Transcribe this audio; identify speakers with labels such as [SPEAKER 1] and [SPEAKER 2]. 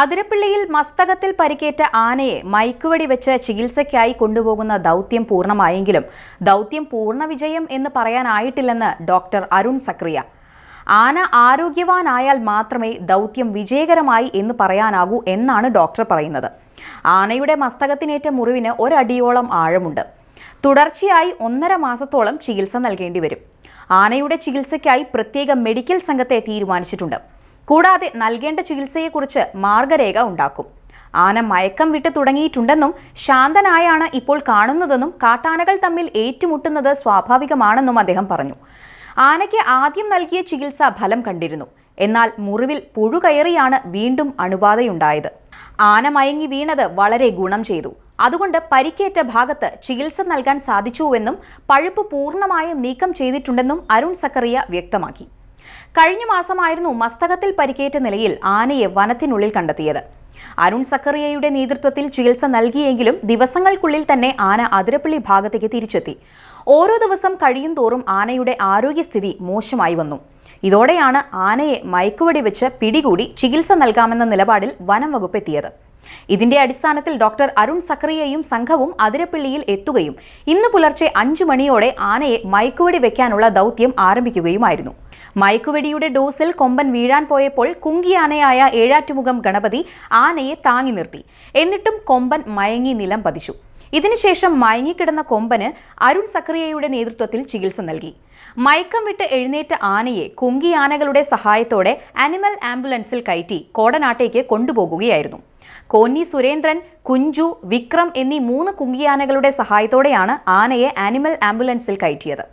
[SPEAKER 1] അതിരപ്പിള്ളിയിൽ മസ്തകത്തിൽ പരിക്കേറ്റ ആനയെ മയക്കുവടി വെച്ച് ചികിത്സയ്ക്കായി കൊണ്ടുപോകുന്ന ദൗത്യം പൂർണമായെങ്കിലും ദൗത്യം പൂർണ വിജയം എന്ന് പറയാനായിട്ടില്ലെന്ന് ഡോക്ടർ അരുൺ സക്രിയ. ആന ആരോഗ്യവാനായാൽ മാത്രമേ ദൗത്യം വിജയകരമായി എന്ന് പറയാനാകൂ എന്നാണ് ഡോക്ടർ പറയുന്നത്. ആനയുടെ മസ്തകത്തിനേറ്റ മുറിവിന് ഒരടിയോളം ആഴമുണ്ട്. തുടർച്ചയായി ഒന്നര മാസത്തോളം ചികിത്സ നൽകേണ്ടി വരും ആനയുടെ ചികിത്സയ്ക്കായി പ്രത്യേക മെഡിക്കൽ സംഘത്തെ തീരുമാനിച്ചിട്ടുണ്ട്. കൂടാതെ നൽകേണ്ട ചികിത്സയെക്കുറിച്ച് മാർഗരേഖ ഉണ്ടാക്കും. ആന മയക്കം വിട്ട് തുടങ്ങിയിട്ടുണ്ടെന്നും ശാന്തനായാണ് ഇപ്പോൾ കാണുന്നതെന്നും കാട്ടാനകൾ തമ്മിൽ ഏറ്റുമുട്ടുന്നത് സ്വാഭാവികമാണെന്നും അദ്ദേഹം പറഞ്ഞു. ആനയ്ക്ക് ആദ്യം നൽകിയ ചികിത്സ ഫലം കണ്ടിരുന്നു. എന്നാൽ മുറിവിൽ പുഴു കയറിയാണ് വീണ്ടും അണുബാധയുണ്ടായത്. ആന മയങ്ങി വീണത് വളരെ ഗുണം ചെയ്തു. അതുകൊണ്ട് പരിക്കേറ്റ ഭാഗത്ത് ചികിത്സ നൽകാൻ സാധിച്ചുവെന്നും പഴുപ്പ് പൂർണമായും നീക്കം ചെയ്തിട്ടുണ്ടെന്നും അരുൺ സക്കറിയ വ്യക്തമാക്കി. കഴിഞ്ഞ മാസമായിരുന്നു മസ്തകത്തിൽ പരിക്കേറ്റ നിലയിൽ ആനയെ വനത്തിനുള്ളിൽ കണ്ടെത്തിയത്. അരുൺ സക്കറിയയുടെ നേതൃത്വത്തിൽ ചികിത്സ നൽകിയെങ്കിലും ദിവസങ്ങൾക്കുള്ളിൽ തന്നെ ആന അതിരപ്പള്ളി ഭാഗത്തേക്ക് തിരിച്ചെത്തി. ഓരോ ദിവസം കഴിയും തോറും ആനയുടെ ആരോഗ്യസ്ഥിതി മോശമായി വന്നു. ഇതോടെയാണ് ആനയെ മയക്കുവടി വെച്ച് പിടികൂടി ചികിത്സ നൽകാമെന്ന നിലപാടിൽ വനം വകുപ്പ് എത്തിയത്. ഇതിന്റെ അടിസ്ഥാനത്തിൽ ഡോക്ടർ അരുൺ സക്രിയയും സംഘവും അതിരപ്പള്ളിയിൽ എത്തുകയും ഇന്ന് പുലർച്ചെ അഞ്ചു മണിയോടെ ആനയെ മയക്കുവെടി വെക്കാനുള്ള ദൗത്യം ആരംഭിക്കുകയുമായിരുന്നു. മയക്കുവെടിയുടെ ഡോസിൽ കൊമ്പൻ വീഴാൻ പോയപ്പോൾ കുങ്കിയാനയായ ഏഴാറ്റുമുഖം ഗണപതി ആനയെ താങ്ങി നിർത്തി. എന്നിട്ടും കൊമ്പൻ മയങ്ങി നിലം പതിച്ചു. ഇതിനുശേഷം മയങ്ങിക്കിടന്ന കൊമ്പന് അരുൺ സക്രിയയുടെ നേതൃത്വത്തിൽ ചികിത്സ നൽകി. മയക്കം വിട്ട് എഴുന്നേറ്റ ആനയെ കുങ്കി ആനകളുടെ സഹായത്തോടെ ആനിമൽ ആംബുലൻസിൽ കയറ്റി കോടനാട്ടേക്ക് കൊണ്ടുപോകുകയായിരുന്നു. കോന്നി സുരേന്ദ്രൻ കുഞ്ചു വിക്രം എന്നീ മൂന്ന് കുങ്കിയാനകളുടെ സഹായത്തോടെയാണ് ആനയെ ആനിമൽ ആംബുലൻസിൽ കയറ്റിയത്.